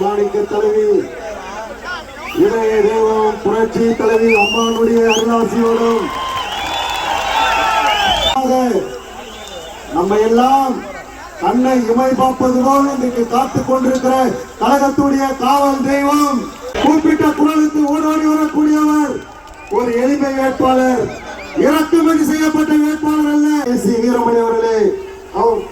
மாணிக்க தலைவி இதய தெய்வம் புரட்சி தலைவி அம்மானுடைய அருளாசியோடும் நம்ம எல்லாம் தன்னை இமை பார்ப்பது போல் இன்றைக்கு காத்துக் கொண்டிருக்கிற கழகத்துடைய காவல் தெய்வம். குறிப்பிட்ட குரலுக்கு ஓடோடி வரக்கூடியவர் ஒரு எளிமை வேட்பாளர் இறக்குமதி செய்யப்பட்ட வேட்பாளர் அல்ல. எஸ் சி வீரமணி அவர்களே அவர்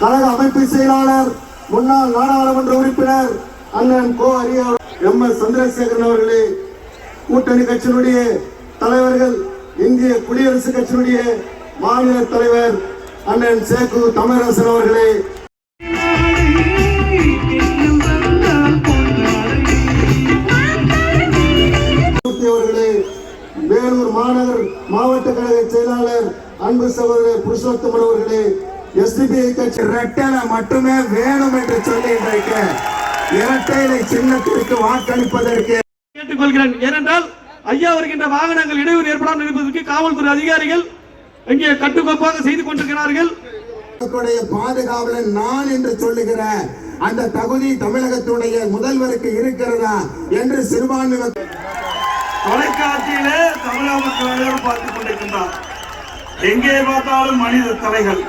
கழக அமைப்பு செயலாளர் முன்னாள் நாடாளுமன்ற உறுப்பினர் அண்ணன் கோ அரியா எம் எஸ் சந்திரசேகரன் அவர்களே கூட்டணி கட்சியினுடைய தலைவர்கள் இந்திய குடியரசு கட்சியினுடைய மாநில தலைவர் அண்ணன் சேகு தமிழரசன் அவர்களே. அவர்களே வேலூர் மாநகர் மாவட்ட கழக செயலாளர் அன்பு சகோதரர் புருஷோத்தமன் அவர்களே எஸ்டிபிஐ கட்சி இரட்டையில மட்டுமே வேணும் என்று சொல்லி இன்றைக்கு இரட்டையிலை சின்னத்திற்கு வாக்களிப்பதற்கு கேட்டுக்கொள்கிறேன். ஏனென்றால் ஐயா வருகின்ற வாகனங்கள் இடையூறு ஏற்படாமல் இருப்பதற்கு காவல்துறை அதிகாரிகள் இங்கே கட்டுக்கோப்பாக செய்து கொண்டிருக்கிறார்கள். பாதுகாவலன் நான் என்று சொல்லுகிற அந்த தகுதி தமிழகத்துடைய முதல்வருக்கு இருக்கிறதா என்று சிறுபான்மை தொலைக்காட்சியிலே தமிழக மக்கள் பார்த்துக் கொண்டிருக்கின்றார். எங்கே பார்த்தாலும் மனித தலைகள்.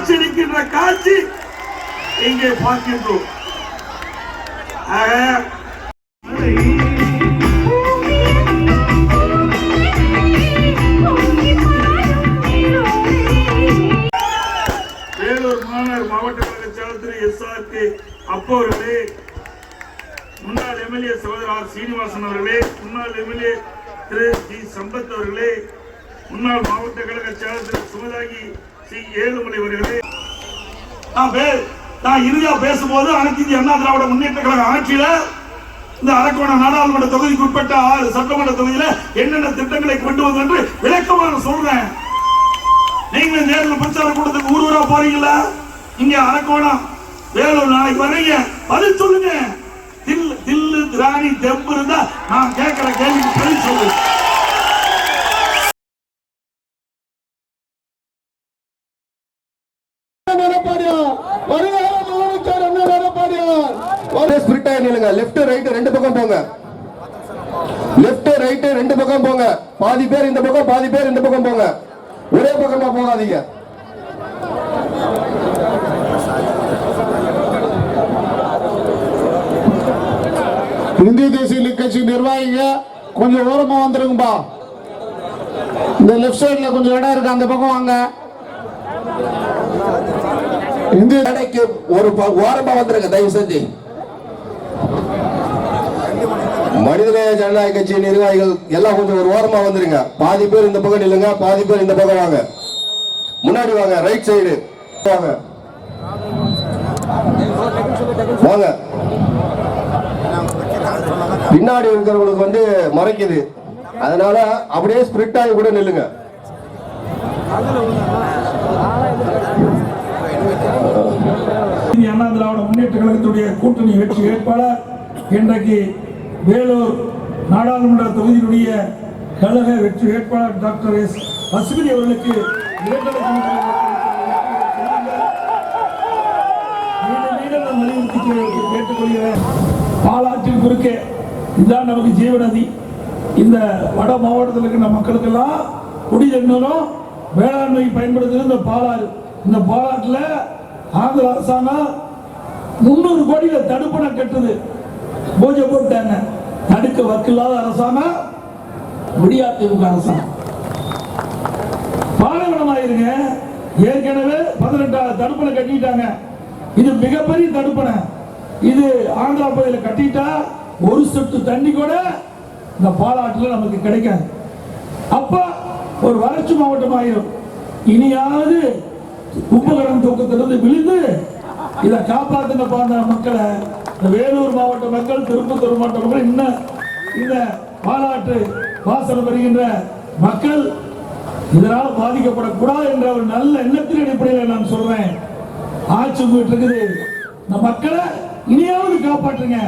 வெள்ளம் காட்சி இங்கே பார்க்கின்றோம். ஆக, வேலூர் மாநகர் மாவட்ட கழக செயலர் திரு எஸ் ஆர் கே அப்போ அவர்களே முன்னாள் எம்எல்ஏ சகோதரர் ஆர் சீனிவாசன் அவர்களே முன்னாள் எம்எல்ஏ திரு ஜி சம்பத் அவர்களே முன்னாள் மாவட்ட கழக செயலர் திரு சுமதாகி சி ஏழுமலை அவர்களே நான் பே- நான் இறுதியா பேசும்போது அனைத்து இந்திய அண்ணா திராவிட முன்னேற்ற கழக ஆட்சியில இந்த அரக்கோணம் நாடாளுமன்ற தொகுதிக்கு உட்பட்ட ஆறு சட்டமன்ற தொகுதியில என்னென்ன திட்டங்களை கொண்டு வந்து என்று விளக்கமாக நான் சொல்றேன். நீங்க நேரில் பிரச்சார கூட்டத்துக்கு ஊர் ஊரா போறீங்களா? இங்க அரக்கோணம் வேலூர் நாளைக்கு வரீங்க பதில் சொல்லுங்க. தில்லு தில்லு திராணி தெம்பு இருந்தா நான் கேட்கிற கேள்விக்கு பதில் சொல்லு ஸ்பிரிட் நில்லுங்க. லெஃப்ட் ரைட் ரெண்டு பக்கம் போங்க. லெஃப்ட் ரைட் ரெண்டு பக்கம் போங்க. பாதி பேர் இந்த பக்கம் பாதி பேர் இந்த பக்கம் போங்க. ஒரே பக்கமா போகாதீங்க. இந்திய தேசிய கட்சி நிர்வாகிங்க கொஞ்சம் ஓரமா வந்துருங்கப்பா. இந்த லெஃப்ட் சைடுல கொஞ்சம் இடம் இருக்கு அந்த பக்கம் வாங்க. இந்திய கடைக்கு ஒரு ப- ஓரமா வந்துருங்க தயவு செஞ்சு. மனிதநேய ஜனநாயக கட்சி நிர்வாகிகள் எல்லாம் கொஞ்சம் ஒரு ஓரமா வந்துருங்க. பாதி பேர் இந்த பக்கம் நில்லுங்க பாதி பேர் இந்த பக்கம் வாங்க. முன்னாடி வாங்க ரைட் சைடு வாங்க. வாங்க. பின்னாடி இருக்கிறவங்களுக்கு வந்து மறைக்குது. அதனால அப்படியே ஸ்பிரிட் ஆகி கூட நில்லுங்க இந்திய அண்ணா திராவிட முன்னேற்ற கழகத்துடைய கூட்டணி வெற்றி வேட்பாளர் இன்றைக்கு வேலூர் நாடாளுமன்ற தொகுதியினுடைய கழக வெற்றி வேட்பாளர் டாக்டர் எஸ். அஸ்வினி அவர்களுக்கு பாலாற்றின் குறுக்கே இதுதான் நமக்கு ஜீவநதி. இந்த வட மாவட்டத்தில் இருக்கிற மக்களுக்கெல்லாம் குடிநீரும் வேளாண்மை பயன்படுத்துகிறது இந்த பாலாறு. இந்த பாலாற்றுல ஆந்திர அரசாங்கம் முந்நூறு கோடியில தடுப்பணை கட்டுது. பூஜை போட்டாங்க தடுக்க வக்கில்லாத அரசாங்கம் முடியாதிமுக அரசாங்கம் பாலைவனமாயிருங்க ஏற்கனவே பதினெட்டாவது தடுப்பணை கட்டிட்டாங்க. இது மிகப்பெரிய தடுப்பணை. இது ஆந்திரா பகுதியில் கட்டிட்டா ஒரு சொட்டு தண்ணி கூட இந்த பாலாற்றில் நமக்கு கிடைக்காது. அப்ப ஒரு வறட்சி மாவட்டம் ஆயிரும் இனியாவது கும்பகரம் தூக்கத்திலிருந்து விழுந்து இதை காப்பாத்தின பாண்ட மக்களை. இந்த வேலூர் மாவட்ட மக்கள் திருப்பத்தூர் மாவட்ட மக்கள் இன்னும் இந்த பாலாற்று வாசல் வருகின்ற மக்கள் இதனால் பாதிக்கப்படக்கூடாது என்ற ஒரு நல்ல எண்ணத்தின் அடிப்படையில் நான் சொல்றேன். ஆட்சி உங்ககிட்ட இருக்குது. இந்த மக்களை இனியாவது காப்பாற்றுங்க.